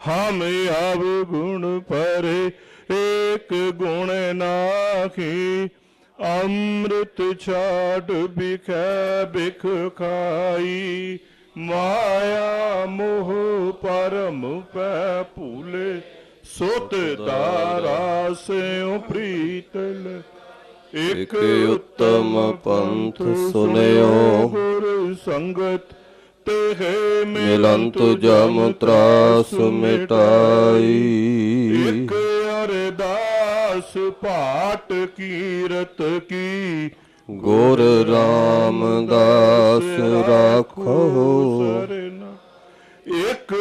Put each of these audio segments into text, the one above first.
हम अब गुण परे एक गुण नाखी। अमृत छाट बिख बिख खाई माया मोह परम पै पुले सुत तारा से प्रीतल। एक उत्तम पंथ सुनयो गुरु संगत। ਸੰਗਤ ਤੇ ਮਿਲੰਤ ਜਮ ਤਰਾਸ ਮਿਟਾਈ। ਇਕ ਅਰਦਾਸ ਪਾਟ ਕੀਰਤ ਕੀ। ਗੁਰ ਰਾਮਦਾਸ ਰਾਖੋ। ਇਕ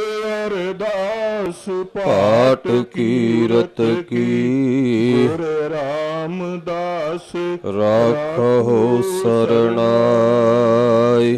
ਅਰਦਾਸ ਪਾਟ ਕੀਰਤ ਕੀ। ਗੁਰ ਰਾਮਦਾਸ ਰਾਖੋ ਸਰਣਾਈ।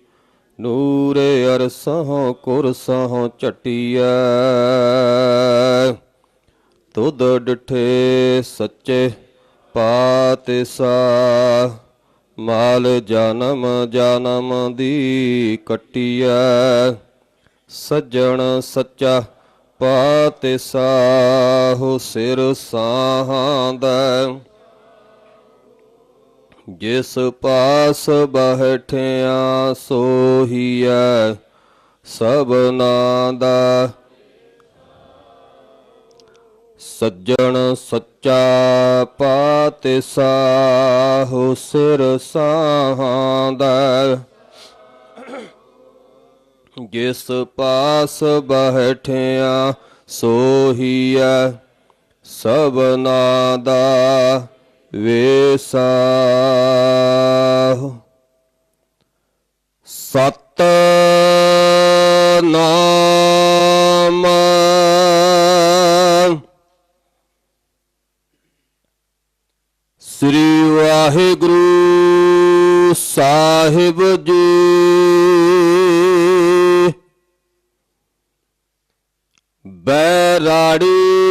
ਨੂਰੇ ਅਰਸਹੁ ਕੁਰਸਹੁ ਝਟੀਐ। ਤੁਧ ਡਿਠੇ ਸੱਚੇ ਪਾਤਿਸਾ ਮਾਲ ਜਨਮ ਜਨਮ ਦੀ ਕਟੀਐ। ਸੱਜਣ ਸੱਚਾ ਪਾਤਿਸਾ ਹੋ ਸਿਰ ਸਾਹਾਂਦਾ ਜਿਸ ਪਾਸ ਬਹਿਠਿਆ ਸੋਹੀਐ ਸਭਨਾ ਦਾ ਸੱਜਣ ਸੱਚਾ ਪਾਤਿਸਾ ਹੋ ਸਿਰ ਸਾਹਾਂਦਾ ਜਿਸ ਪਾਸ ਬਹਿਠਿਆ ਸੋਹੀਐ ਸਭਨਾ ਦਾ ਵੇਸਾ ਸਤ ਨਾਮ ਸ੍ਰੀ ਵਾਹਿਗੁਰੂ ਸਾਹਿਬ ਜੀ। ਬੈਰਾੜੀ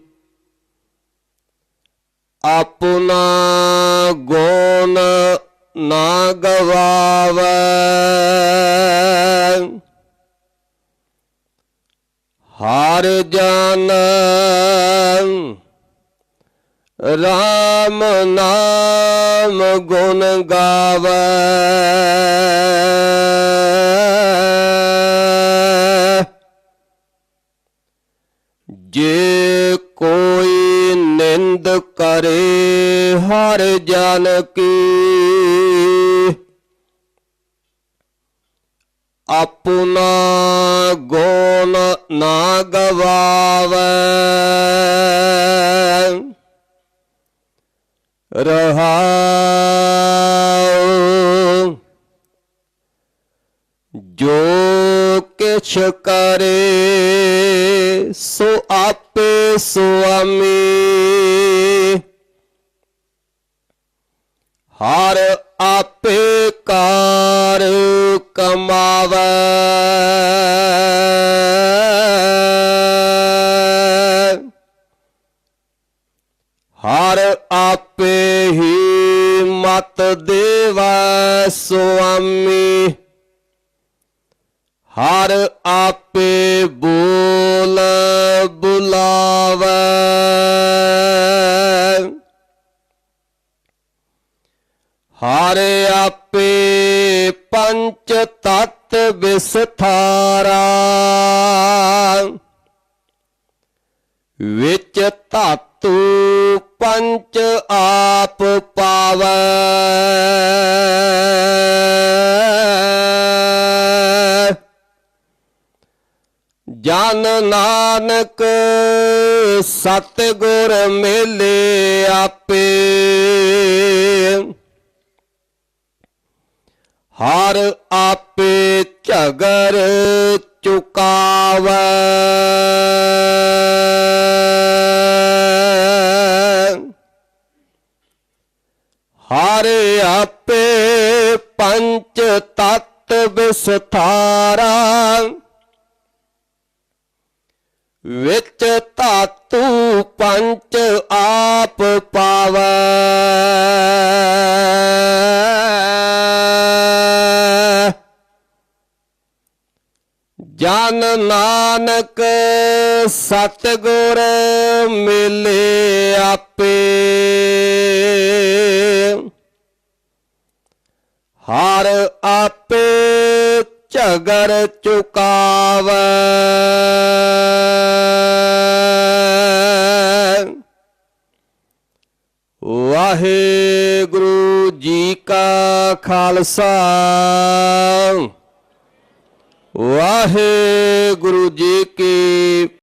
ਆਪਣਾ ਗੁਣ ਨਾ ਗਵਾਵੇ। ਹਰ ਜਨ ਰਾਮ ਨਾਮ ਗੁਣ ਗਾਵੇ। ਕਰੇ ਹਰ ਜਨ ਕੀ। ਆਪਣਾ ਗੋਨ ਨਾ ਗਵਾਵੇ। ਰਹਾਉ। ਜੋ ਕਿਛ ਕਰੇ, ਸੋ ਆਪੇ ਸੋ ਹਰ ਆਪੇ ਕਾਰ ਕਮਾਵੇ। ਹਰ ਆਪੇ ਹੀ ਮਤ ਦੇਵੈ ਸੁਆਮੀ। ਹਰ ਆਪੇ ਹਰ ਆਪੇ ਪੰਚ ਤਤ ਵਿਸਥਾਰਾ, ਵਿੱਚ ਧਾਤੂ ਪੰਚ ਆਪ ਪਾਵੈ। ਜਨ ਨਾਨਕ ਸਤਿਗੁਰ ਮੇਲੇ ਆਪੇ। ਹਰ ਆਪੇ ਝਗਰ ਚੁਕਾਵੈ। ਹਰ ਆਪੇ ਪੰਚ ਤਤ ਵਿਸਥਾਰਾ। ਵਿੱਚ ਧਾਤੂ ਪੰਚ ਆਪ ਪਾਵੈ। ਜਨ ਨਾਨਕ ਸਤਿਗੁਰ ਮਿਲੇ ਆਪੇ। ਹਰ ਆਪੇ ਝਗਰ ਚੁਕਾਵੈ। ਵਾਹਿਗੁਰੂ ਜੀ ਕਾ ਖਾਲਸਾ। ਵਾਹਿਗੁਰੂ ਜੀ ਕੀ